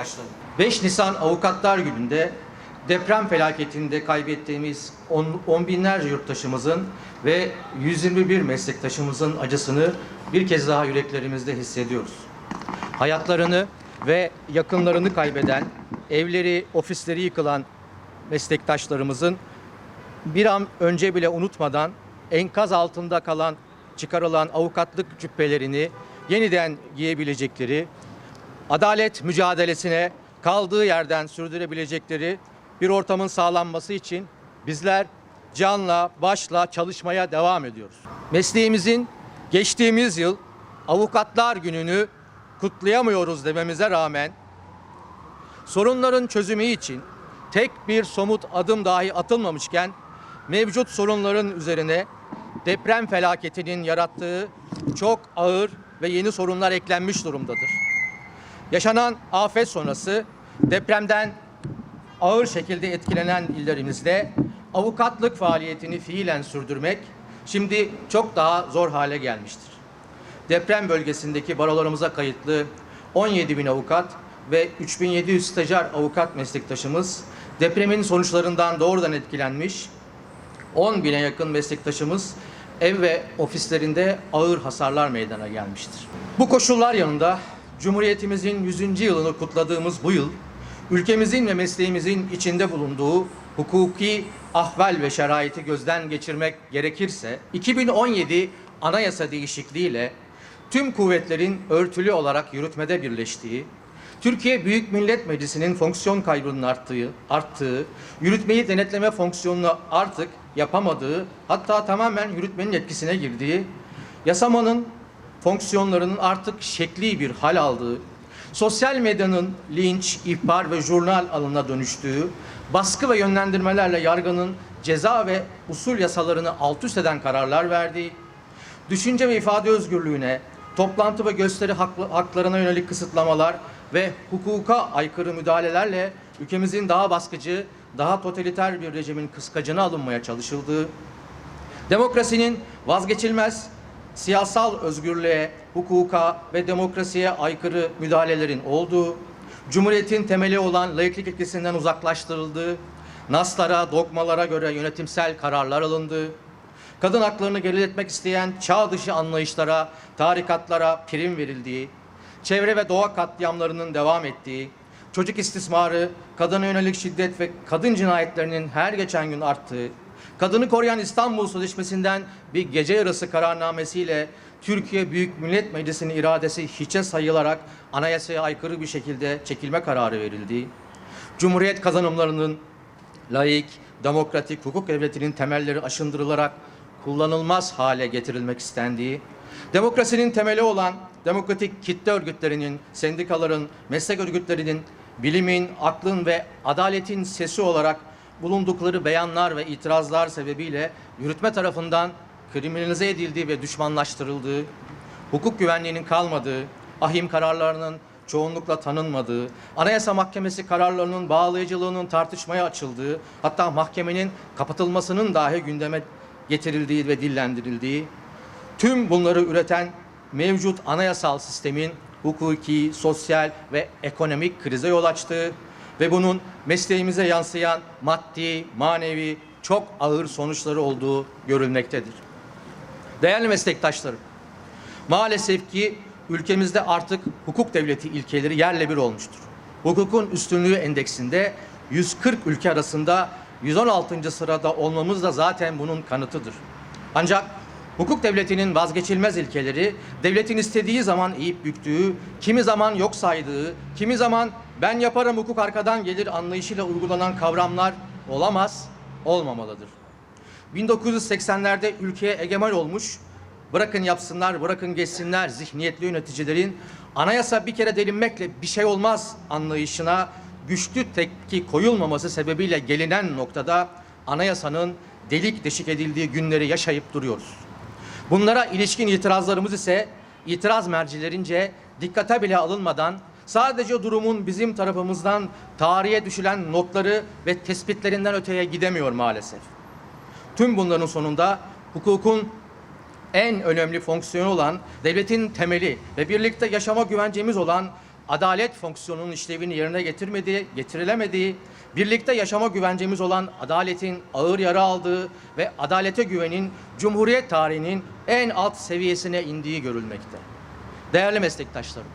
Meslektaşlarım, 5 Nisan Avukatlar Günü'nde deprem felaketinde kaybettiğimiz on, on binlerce yurttaşımızın ve 121 meslektaşımızın acısını bir kez daha yüreklerimizde hissediyoruz. Hayatlarını ve yakınlarını kaybeden, evleri, ofisleri yıkılan meslektaşlarımızın bir an önce bile unutmadan enkaz altında kalan, çıkarılan avukatlık cübbelerini yeniden giyebilecekleri, adalet mücadelesine kaldığı yerden sürdürebilecekleri bir ortamın sağlanması için bizler canla başla çalışmaya devam ediyoruz. Mesleğimizin geçtiğimiz yıl Avukatlar Günü'nü kutlayamıyoruz dememize rağmen sorunların çözümü için tek bir somut adım dahi atılmamışken mevcut sorunların üzerine deprem felaketinin yarattığı çok ağır ve yeni sorunlar eklenmiş durumdadır. Yaşanan afet sonrası depremden ağır şekilde etkilenen illerimizde avukatlık faaliyetini fiilen sürdürmek şimdi çok daha zor hale gelmiştir. Deprem bölgesindeki barolarımıza kayıtlı 17 bin avukat ve 3700 stajyer avukat meslektaşımız depremin sonuçlarından doğrudan etkilenmiş 10 bine yakın meslektaşımız ev ve ofislerinde ağır hasarlar meydana gelmiştir. Bu koşullar yanında Cumhuriyetimizin 100. yılını kutladığımız bu yıl ülkemizin ve mesleğimizin içinde bulunduğu hukuki ahval ve şeraiti gözden geçirmek gerekirse 2017 anayasa değişikliğiyle tüm kuvvetlerin örtülü olarak yürütmede birleştiği, Türkiye Büyük Millet Meclisi'nin fonksiyon kaybının arttığı, arttığı, yürütmeyi denetleme fonksiyonunu artık yapamadığı, hatta tamamen yürütmenin etkisine girdiği, yasamanın fonksiyonlarının artık şekli bir hal aldığı, sosyal medyanın linç, ihbar ve jurnal alanına dönüştüğü, baskı ve yönlendirmelerle yargının ceza ve usul yasalarını alt üst eden kararlar verdiği, düşünce ve ifade özgürlüğüne, toplantı ve gösteri haklarına yönelik kısıtlamalar ve hukuka aykırı müdahalelerle ülkemizin daha baskıcı, daha totaliter bir rejimin kıskacına alınmaya çalışıldığı, demokrasinin vazgeçilmez siyasal özgürlüğe, hukuka ve demokrasiye aykırı müdahalelerin olduğu, Cumhuriyetin temeli olan laiklik ilkesinden uzaklaştırıldığı, naslara, dogmalara göre yönetimsel kararlar alındığı, kadın haklarını geriletmek isteyen çağ dışı anlayışlara, tarikatlara prim verildiği, çevre ve doğa katliamlarının devam ettiği, çocuk istismarı, kadına yönelik şiddet ve kadın cinayetlerinin her geçen gün arttığı, kadını koruyan İstanbul Sözleşmesi'nden bir gece yarısı kararnamesiyle Türkiye Büyük Millet Meclisi'nin iradesi hiçe sayılarak anayasaya aykırı bir şekilde çekilme kararı verildiği, Cumhuriyet kazanımlarının laik, demokratik hukuk devletinin temelleri aşındırılarak kullanılmaz hale getirilmek istendiği, demokrasinin temeli olan demokratik kitle örgütlerinin, sendikaların, meslek örgütlerinin, bilimin, aklın ve adaletin sesi olarak bulundukları beyanlar ve itirazlar sebebiyle yürütme tarafından kriminalize edildiği ve düşmanlaştırıldığı, hukuk güvenliğinin kalmadığı, ahim kararlarının çoğunlukla tanınmadığı, Anayasa Mahkemesi kararlarının bağlayıcılığının tartışmaya açıldığı, hatta mahkemenin kapatılmasının dahi gündeme getirildiği ve dillendirildiği, tüm bunları üreten mevcut anayasal sistemin hukuki, sosyal ve ekonomik krize yol açtığı ve bunun mesleğimize yansıyan maddi, manevi çok ağır sonuçları olduğu görülmektedir. Değerli meslektaşlarım, maalesef ki ülkemizde artık hukuk devleti ilkeleri yerle bir olmuştur. Hukukun üstünlüğü endeksinde 140 ülke arasında 116. sırada olmamız da zaten bunun kanıtıdır. Ancak hukuk devletinin vazgeçilmez ilkeleri devletin istediği zaman eğip büktüğü, kimi zaman yok saydığı, kimi zaman ben yaparım hukuk arkadan gelir anlayışıyla uygulanan kavramlar olamaz, olmamalıdır. 1980'lerde ülkeye egemen olmuş, bırakın yapsınlar, bırakın geçsinler zihniyetli yöneticilerin anayasa bir kere delinmekle bir şey olmaz anlayışına güçlü tepki koyulmaması sebebiyle gelinen noktada anayasanın delik deşik edildiği günleri yaşayıp duruyoruz. Bunlara ilişkin itirazlarımız ise itiraz mercilerince dikkate bile alınmadan sadece durumun bizim tarafımızdan tarihe düşülen notları ve tespitlerinden öteye gidemiyor maalesef. Tüm bunların sonunda hukukun en önemli fonksiyonu olan devletin temeli ve birlikte yaşama güvencemiz olan adalet fonksiyonunun işlevini yerine getirmediği, getirilemediği, birlikte yaşama güvencemiz olan adaletin ağır yara aldığı ve adalete güvenin Cumhuriyet tarihinin en alt seviyesine indiği görülmekte. Değerli meslektaşlarım,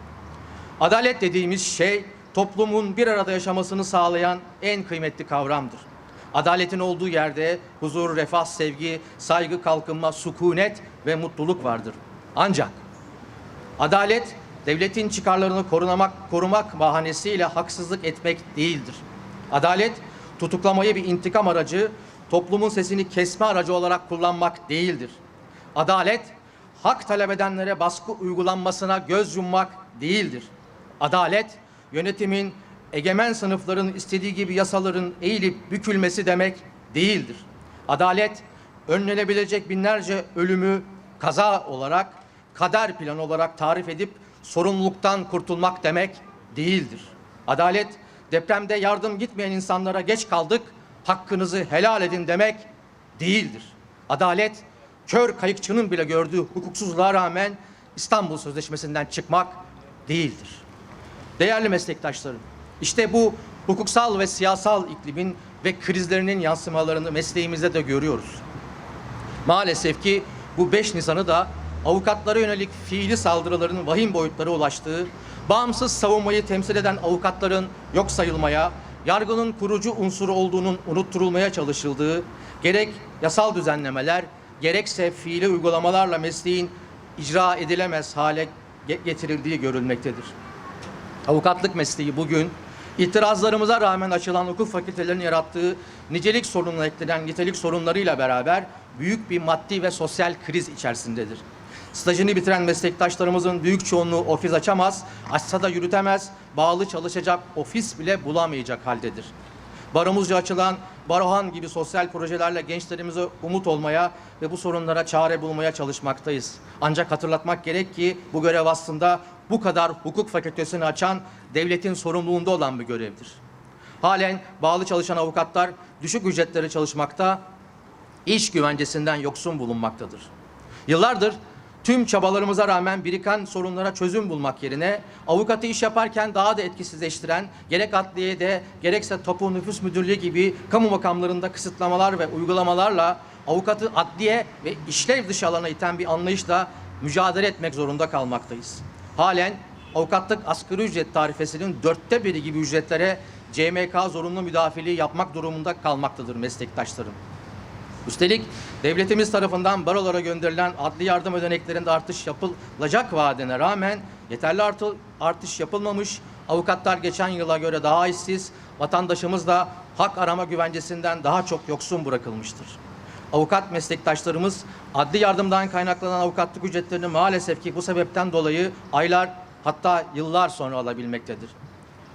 adalet dediğimiz şey toplumun bir arada yaşamasını sağlayan en kıymetli kavramdır. Adaletin olduğu yerde huzur, refah, sevgi, saygı, kalkınma, sükunet ve mutluluk vardır. Ancak Adalet, devletin çıkarlarını korumak, korumak bahanesiyle haksızlık etmek değildir. Adalet, tutuklamayı bir intikam aracı, toplumun sesini kesme aracı olarak kullanmak değildir. Adalet, hak talep edenlere baskı uygulanmasına göz yummak değildir. Adalet, yönetimin, egemen sınıfların istediği gibi yasaların eğilip bükülmesi demek değildir. Adalet, önlenebilecek binlerce ölümü kaza olarak, kader planı olarak tarif edip sorumluluktan kurtulmak demek değildir. Adalet, depremde yardım gitmeyen insanlara geç kaldık, hakkınızı helal edin demek değildir. Adalet, kör kayıkçının bile gördüğü hukuksuzluğa rağmen İstanbul Sözleşmesi'nden çıkmak değildir. Değerli meslektaşlarım, işte bu hukuksal ve siyasal iklimin ve krizlerinin yansımalarını mesleğimizde de görüyoruz. Maalesef ki bu 5 Nisan'ı da avukatlara yönelik fiili saldırıların vahim boyutlara ulaştığı, bağımsız savunmayı temsil eden avukatların yok sayılmaya, yargının kurucu unsuru olduğunun unutturulmaya çalışıldığı, gerek yasal düzenlemeler, gerekse fiili uygulamalarla mesleğin icra edilemez hale ge- getirildiği görülmektedir. Avukatlık mesleği bugün itirazlarımıza rağmen açılan hukuk fakültelerinin yarattığı nicelik sorununa eklenen nitelik sorunlarıyla beraber büyük bir maddi ve sosyal kriz içerisindedir. Stajını bitiren meslektaşlarımızın büyük çoğunluğu ofis açamaz, açsa da yürütemez, bağlı çalışacak ofis bile bulamayacak haldedir. Baromuzca açılan Barohan gibi sosyal projelerle gençlerimize umut olmaya ve bu sorunlara çare bulmaya çalışmaktayız. Ancak hatırlatmak gerek ki bu görev aslında bu kadar hukuk fakültesini açan devletin sorumluluğunda olan bir görevdir. Halen bağlı çalışan avukatlar düşük ücretleri çalışmakta, iş güvencesinden yoksun bulunmaktadır. Yıllardır tüm çabalarımıza rağmen biriken sorunlara çözüm bulmak yerine avukatı iş yaparken daha da etkisizleştiren gerek adliyede gerekse Tapu Nüfus Müdürlüğü gibi kamu makamlarında kısıtlamalar ve uygulamalarla avukatı adliye ve işlev dışı alana iten bir anlayışla mücadele etmek zorunda kalmaktayız. Halen avukatlık asgari ücret tarifesinin dörtte biri gibi ücretlere CMK zorunlu müdafili yapmak durumunda kalmaktadır meslektaşlarım. Üstelik devletimiz tarafından barolara gönderilen adli yardım ödeneklerinde artış yapılacak vaadine rağmen yeterli artı, artış yapılmamış, avukatlar geçen yıla göre daha işsiz, vatandaşımız da hak arama güvencesinden daha çok yoksun bırakılmıştır. Avukat meslektaşlarımız adli yardımdan kaynaklanan avukatlık ücretlerini maalesef ki bu sebepten dolayı aylar hatta yıllar sonra alabilmektedir.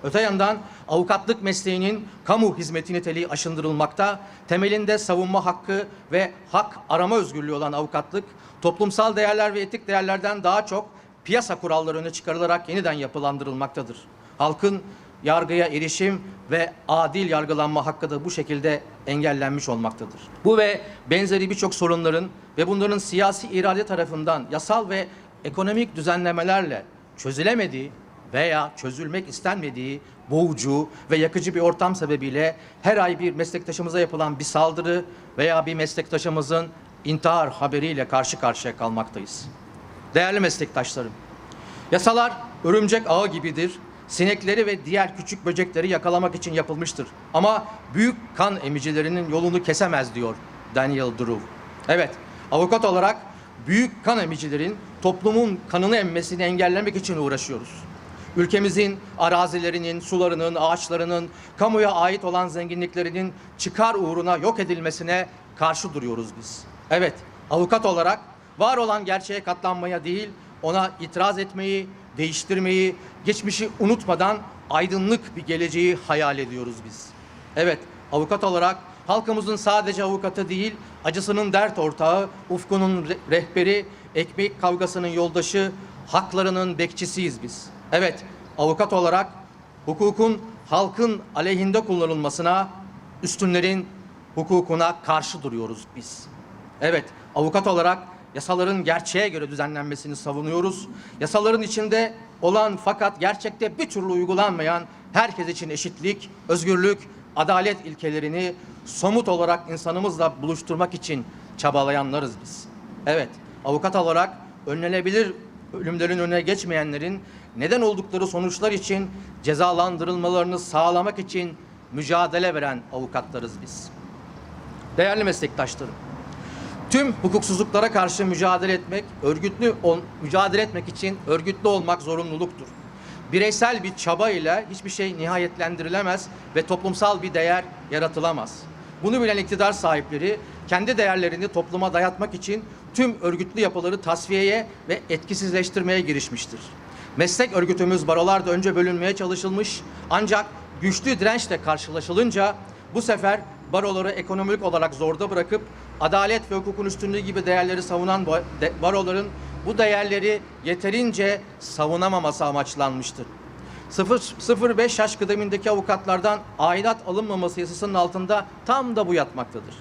Öte yandan avukatlık mesleğinin kamu hizmeti niteliği aşındırılmakta, temelinde savunma hakkı ve hak arama özgürlüğü olan avukatlık, toplumsal değerler ve etik değerlerden daha çok piyasa kuralları öne çıkarılarak yeniden yapılandırılmaktadır. Halkın yargıya erişim ve adil yargılanma hakkı da bu şekilde engellenmiş olmaktadır. Bu ve benzeri birçok sorunların ve bunların siyasi irade tarafından yasal ve ekonomik düzenlemelerle çözülemediği veya çözülmek istenmediği boğucu ve yakıcı bir ortam sebebiyle her ay bir meslektaşımıza yapılan bir saldırı veya bir meslektaşımızın intihar haberiyle karşı karşıya kalmaktayız. Değerli meslektaşlarım, yasalar örümcek ağı gibidir. Sinekleri ve diğer küçük böcekleri yakalamak için yapılmıştır. Ama büyük kan emicilerinin yolunu kesemez diyor Daniel Drew. Evet, avukat olarak büyük kan emicilerin toplumun kanını emmesini engellemek için uğraşıyoruz. Ülkemizin arazilerinin, sularının, ağaçlarının, kamuya ait olan zenginliklerinin çıkar uğruna yok edilmesine karşı duruyoruz biz. Evet, avukat olarak var olan gerçeğe katlanmaya değil, ona itiraz etmeyi, değiştirmeyi, geçmişi unutmadan aydınlık bir geleceği hayal ediyoruz biz. Evet, avukat olarak halkımızın sadece avukatı değil, acısının dert ortağı, ufkunun re- rehberi, ekmek kavgasının yoldaşı, haklarının bekçisiyiz biz. Evet, avukat olarak hukukun halkın aleyhinde kullanılmasına, üstünlerin hukukuna karşı duruyoruz biz. Evet, avukat olarak yasaların gerçeğe göre düzenlenmesini savunuyoruz. Yasaların içinde olan fakat gerçekte bir türlü uygulanmayan herkes için eşitlik, özgürlük, adalet ilkelerini somut olarak insanımızla buluşturmak için çabalayanlarız biz. Evet, avukat olarak önlenebilir ölümlerin önüne geçmeyenlerin neden oldukları sonuçlar için cezalandırılmalarını sağlamak için mücadele veren avukatlarız biz. Değerli meslektaşlarım, tüm hukuksuzluklara karşı mücadele etmek, örgütlü ol, mücadele etmek için örgütlü olmak zorunluluktur. Bireysel bir çaba ile hiçbir şey nihayetlendirilemez ve toplumsal bir değer yaratılamaz. Bunu bilen iktidar sahipleri kendi değerlerini topluma dayatmak için tüm örgütlü yapıları tasfiyeye ve etkisizleştirmeye girişmiştir. Meslek örgütümüz barolarda önce bölünmeye çalışılmış ancak güçlü dirençle karşılaşılınca bu sefer baroları ekonomik olarak zorda bırakıp adalet ve hukukun üstünlüğü gibi değerleri savunan baroların bu değerleri yeterince savunamaması amaçlanmıştır. 0-5 yaş kıdemindeki avukatlardan aidat alınmaması yasasının altında tam da bu yatmaktadır.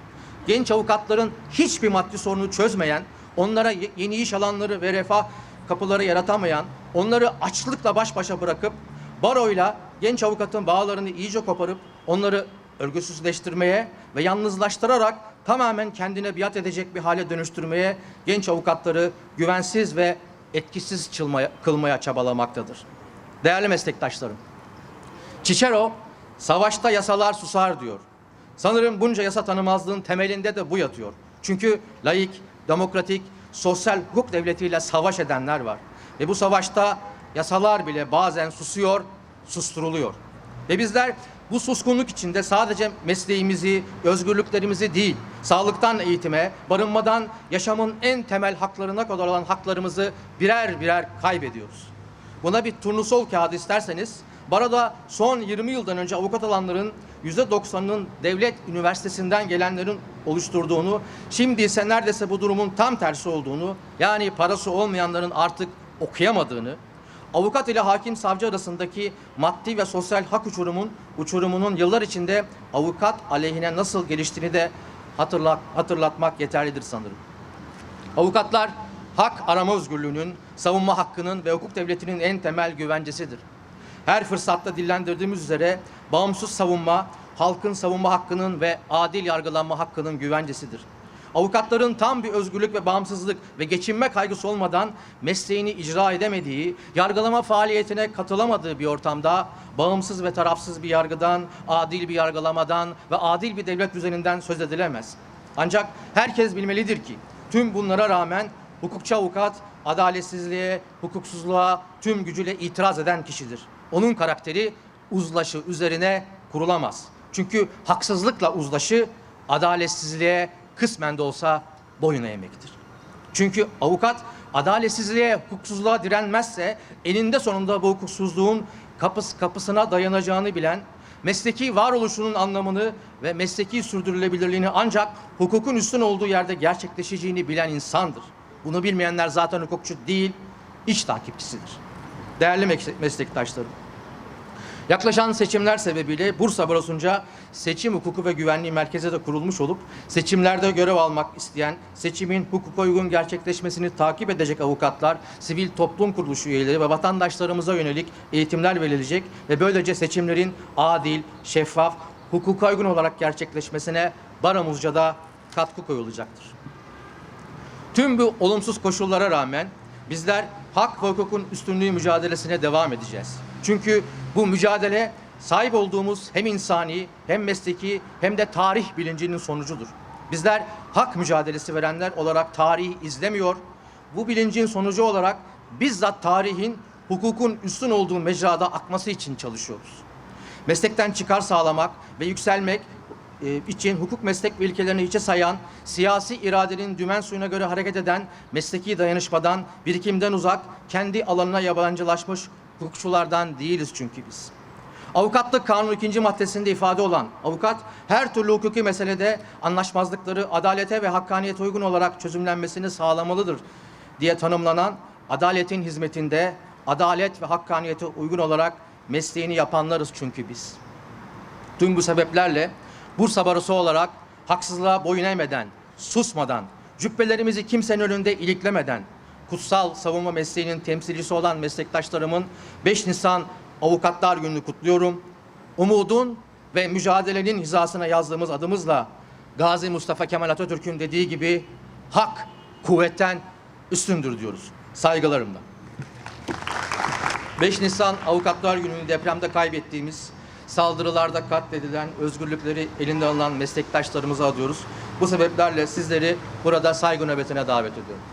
Genç avukatların hiçbir maddi sorunu çözmeyen, onlara ye- yeni iş alanları ve refah kapıları yaratamayan, onları açlıkla baş başa bırakıp baroyla genç avukatın bağlarını iyice koparıp onları örgüsüzleştirmeye ve yalnızlaştırarak tamamen kendine biat edecek bir hale dönüştürmeye genç avukatları güvensiz ve etkisiz çılmaya, kılmaya çabalamaktadır. Değerli meslektaşlarım, Cicero savaşta yasalar susar diyor. Sanırım bunca yasa tanımazlığın temelinde de bu yatıyor. Çünkü laik, demokratik, sosyal hukuk devletiyle savaş edenler var. Ve bu savaşta yasalar bile bazen susuyor, susturuluyor. Ve bizler bu suskunluk içinde sadece mesleğimizi, özgürlüklerimizi değil, sağlıktan eğitime, barınmadan yaşamın en temel haklarına kadar olan haklarımızı birer birer kaybediyoruz. Buna bir turnusol kağıdı isterseniz, Barada son 20 yıldan önce avukat alanların %90'ının devlet üniversitesinden gelenlerin oluşturduğunu, şimdi ise neredeyse bu durumun tam tersi olduğunu, yani parası olmayanların artık okuyamadığını, avukat ile hakim savcı arasındaki maddi ve sosyal hak uçurumun uçurumunun yıllar içinde avukat aleyhine nasıl geliştiğini de hatırla, hatırlatmak yeterlidir sanırım. Avukatlar hak arama özgürlüğünün, savunma hakkının ve hukuk devletinin en temel güvencesidir. Her fırsatta dillendirdiğimiz üzere bağımsız savunma, halkın savunma hakkının ve adil yargılanma hakkının güvencesidir. Avukatların tam bir özgürlük ve bağımsızlık ve geçinme kaygısı olmadan mesleğini icra edemediği, yargılama faaliyetine katılamadığı bir ortamda bağımsız ve tarafsız bir yargıdan, adil bir yargılamadan ve adil bir devlet düzeninden söz edilemez. Ancak herkes bilmelidir ki tüm bunlara rağmen hukukçu avukat adaletsizliğe, hukuksuzluğa tüm gücüyle itiraz eden kişidir. Onun karakteri uzlaşı üzerine kurulamaz. Çünkü haksızlıkla uzlaşı adaletsizliğe kısmen de olsa boyun eğmektir. Çünkü avukat adaletsizliğe, hukuksuzluğa direnmezse eninde sonunda bu hukuksuzluğun kapıs kapısına dayanacağını bilen, mesleki varoluşunun anlamını ve mesleki sürdürülebilirliğini ancak hukukun üstün olduğu yerde gerçekleşeceğini bilen insandır. Bunu bilmeyenler zaten hukukçu değil, iş takipçisidir. Değerli meslek- meslektaşlarım, Yaklaşan seçimler sebebiyle Bursa Barosu'nca seçim hukuku ve güvenliği merkezi de kurulmuş olup seçimlerde görev almak isteyen, seçimin hukuka uygun gerçekleşmesini takip edecek avukatlar, sivil toplum kuruluşu üyeleri ve vatandaşlarımıza yönelik eğitimler verilecek ve böylece seçimlerin adil, şeffaf, hukuka uygun olarak gerçekleşmesine Baramuzca da katkı koyulacaktır. Tüm bu olumsuz koşullara rağmen bizler hak ve hukukun üstünlüğü mücadelesine devam edeceğiz. Çünkü bu mücadele sahip olduğumuz hem insani hem mesleki hem de tarih bilincinin sonucudur. Bizler hak mücadelesi verenler olarak tarihi izlemiyor, bu bilincin sonucu olarak bizzat tarihin hukukun üstün olduğu mecrada akması için çalışıyoruz. Meslekten çıkar sağlamak ve yükselmek e, için hukuk meslek ve ilkelerini hiçe sayan, siyasi iradenin dümen suyuna göre hareket eden, mesleki dayanışmadan, birikimden uzak, kendi alanına yabancılaşmış hukukçulardan değiliz çünkü biz. Avukatlık kanun ikinci maddesinde ifade olan avukat her türlü hukuki meselede anlaşmazlıkları adalete ve hakkaniyete uygun olarak çözümlenmesini sağlamalıdır diye tanımlanan adaletin hizmetinde adalet ve hakkaniyete uygun olarak mesleğini yapanlarız çünkü biz. Tüm bu sebeplerle Bursa Barosu olarak haksızlığa boyun eğmeden, susmadan, cübbelerimizi kimsenin önünde iliklemeden, kutsal savunma mesleğinin temsilcisi olan meslektaşlarımın 5 Nisan Avukatlar Günü'nü kutluyorum. Umudun ve mücadelenin hizasına yazdığımız adımızla Gazi Mustafa Kemal Atatürk'ün dediği gibi hak kuvvetten üstündür diyoruz. Saygılarımla. 5 Nisan Avukatlar Günü'nü depremde kaybettiğimiz, saldırılarda katledilen, özgürlükleri elinden alınan meslektaşlarımıza adıyoruz. Bu sebeplerle sizleri burada saygı nöbetine davet ediyorum.